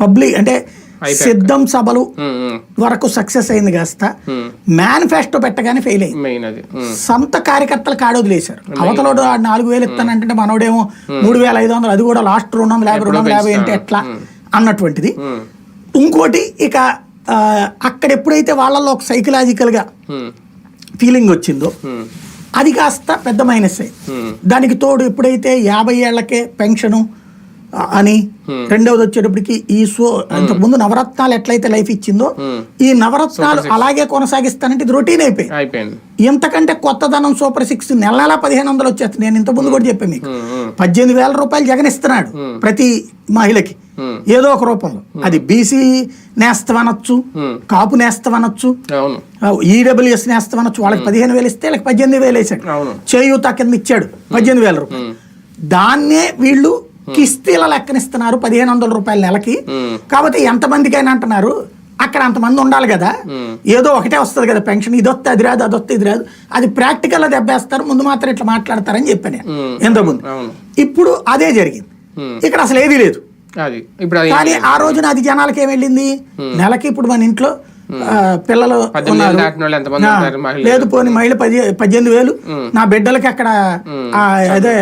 Public అంటే సిద్ధం సభలు వరకు సక్సెస్ అయింది కాస్త. మేనిఫెస్టో పెట్టగానే ఫెయిల్ అయింది సొంత కార్యకర్తలు కాడొదిలేశారు అవతలోడు నాలుగు వేలు ఇస్తానంటే మనోడేమో మూడు వేల ఐదు వందలు అది కూడా లాస్ట్ రెండు వందల యాభై రెండు వందల యాభై అంటే ఎట్లా అన్నటువంటిది. ఇంకోటి ఇక అక్కడ ఎప్పుడైతే వాళ్ళల్లో ఒక సైకలాజికల్గా ఉమ్, ఫీలింగ్ వచ్చిందో అది కాస్త పెద్ద మైనస్ అయింది దానికి తోడు ఎప్పుడైతే యాభై ఏళ్ళకే పెన్షను అని రెండవది వచ్చేటప్పటికి ఈ సో అంతకుముందు నవరత్నాలు ఎట్లయితే లైఫ్ ఇచ్చిందో. ఈ నవరత్నాలు అలాగే కొనసాగిస్తానంటే ఇది రొటీన్ అయిపోయింది. ఇంతకంటే కొత్తదనం సూపర్ సిక్స్ నెల నెల పదిహేను వందలు వచ్చేస్తుంది. నేను ఇంత ముందు కూడా చెప్పాను మీకు. పద్దెనిమిది వేల రూపాయలు జగన్ ఇస్తున్నాడు ప్రతి మహిళకి. ఏదో ఒక రూపంలో. అది బీసీ నేస్తం అనొచ్చు. కాపు నేస్తం అనొచ్చు ఈడబ్ల్యూఎస్ నేస్తం అనొచ్చు వాళ్ళకి పదిహేను వేలు ఇస్తే వీళ్ళకి పద్దెనిమిది వేలు వేసాడు. చేయూత కింద ఇచ్చాడు. పద్దెనిమిది వేల రూపాయలు. దాన్నే వీళ్ళు కిస్తీల లెక్కనిస్తున్నారు పదిహేను వందల రూపాయల నెలకి. కాబట్టి ఎంతమందికైనా అంటున్నారు అక్కడ అంతమంది ఉండాలి కదా. ఏదో ఒకటే వస్తుంది కదా పెన్షన్ ఇది వస్తే అది రాదు అది వస్తే ఇది రాదు. అది ప్రాక్టికల్ దెబ్బేస్తారు ముందు మాత్రం ఇట్లా మాట్లాడతారని చెప్పాను నేను. అవును. ఇప్పుడు అదే జరిగింది. ఇక్కడ అసలు ఏదీ లేదు. కానీ ఆ రోజున అది జనాలకి ఏం వెళ్ళింది? నెలకి ఇప్పుడు మన ఇంట్లో పిల్లలు లేదు పోని మహిళ పది పద్దెనిమిది వేలు. నా బిడ్డలకి అక్కడ అదే